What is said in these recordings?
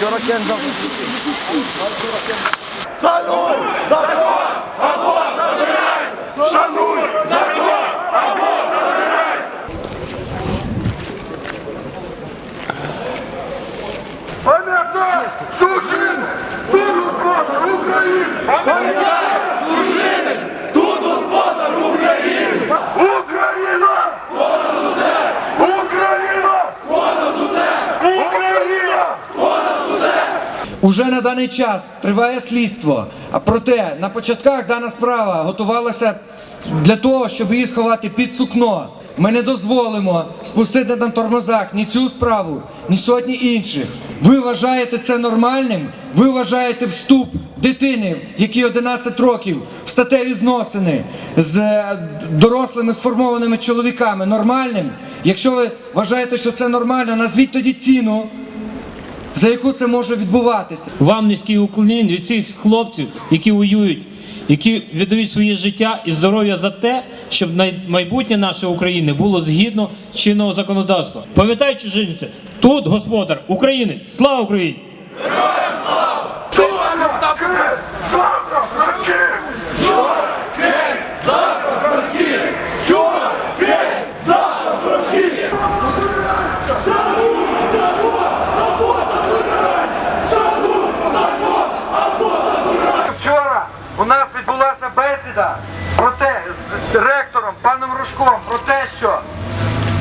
Вчора кензав. Шануй закон або забирайся! Шануй закон або забирайся! Пам'ятай! Чужин! Тут господар Уже на даний час триває слідство. А проте на початках дана справа готувалася для того, щоб її сховати під сукно. Ми не дозволимо спустити на тормозах ні цю справу, ні сотні інших. Ви вважаєте це нормальним? Ви вважаєте вступ дитини, якій 11 років, в статеві зносини з е, дорослими сформованими чоловіками нормальним? Якщо ви вважаєте, що це нормально, назвіть тоді ціну за яку це може відбуватися. Вам низький уклін від всіх хлопців, які воюють, які віддають своє життя і здоров'я за те, щоб майбутнє нашої України було згідно чинного законодавства. Пам'ятаючи жінці, тут господар, України, Слава Україні! Завтра Франківськ! Завтра Франківськ! Вчора Київ, завтра Франківськ! Вчора Київ, завтра Франківськ! Шануй закон або забирайся! Шануй закон або забирайся! Вчора у нас відбулася бесіда про те з ректором паном Рожком про те, що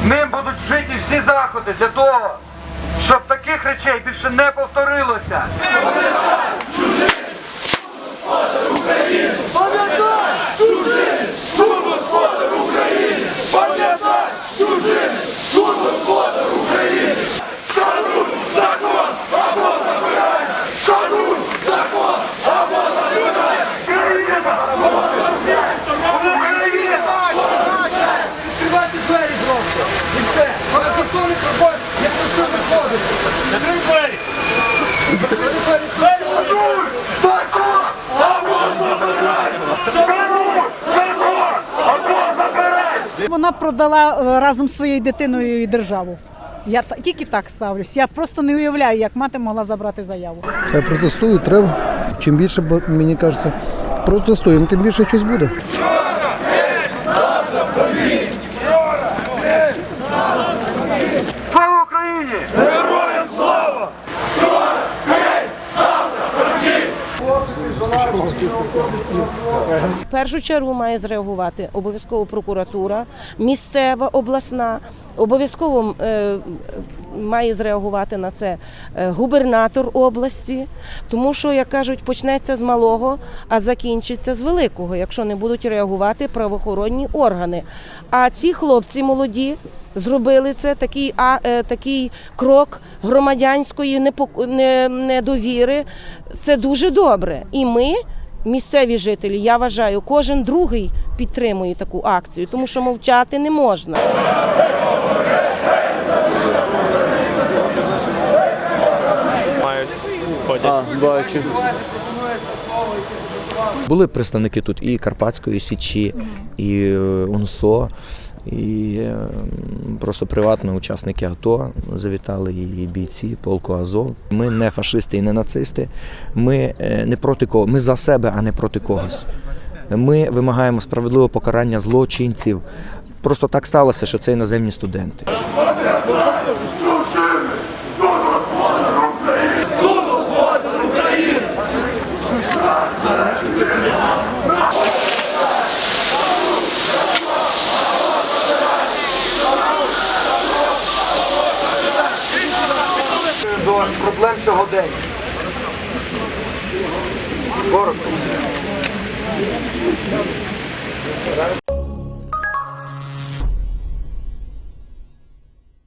ним будуть вжиті всі заходи для того, щоб таких речей більше не повторилося. Тут господар України! Пам'ятай, чужинець! Тут господар України! Шануй закон або забирайся! Шануй закон або забирайся! Відкривайте двері просто. І все. Але за це не проходить. Я прошу виходити. Закрий двері! Шануй закон! Або забирайся! Шануй закон! Або забирайся! Вона продала е, разом з своєю дитиною і державу. Я тільки так ставлюсь. Я просто не уявляю, як мати могла забрати заяву. Хай протестують, треба. Чим більше, бо, мені кажеться, протестуємо, тим більше щось буде. Слава Україні! Героям слава! Вчора Київ, завтра! В першу чергу має зреагувати обов'язково прокуратура, місцева, обласна. Обов'язково е, має зреагувати на це е, губернатор області, тому що, як кажуть, почнеться з малого, а закінчиться з великого, якщо не будуть реагувати правоохоронні органи. А ці хлопці молоді зробили це такий, а, е, такий крок громадянської недовіри. Це дуже добре. І ми. Місцеві жителі, я вважаю, кожен другий підтримує таку акцію, тому що мовчати не можна. Були представники тут і Карпатської Січі, і е, УНСО, і е, просто приватні учасники АТО завітали і бійці полку Азов. Ми не фашисти і не нацисти. Ми е, не проти кого, ми за себе, а не проти когось. Ми вимагаємо справедливого покарання злочинців. Просто так сталося, що це іноземні студенти. Тут господар України! Проблем сьогодення. Коротко.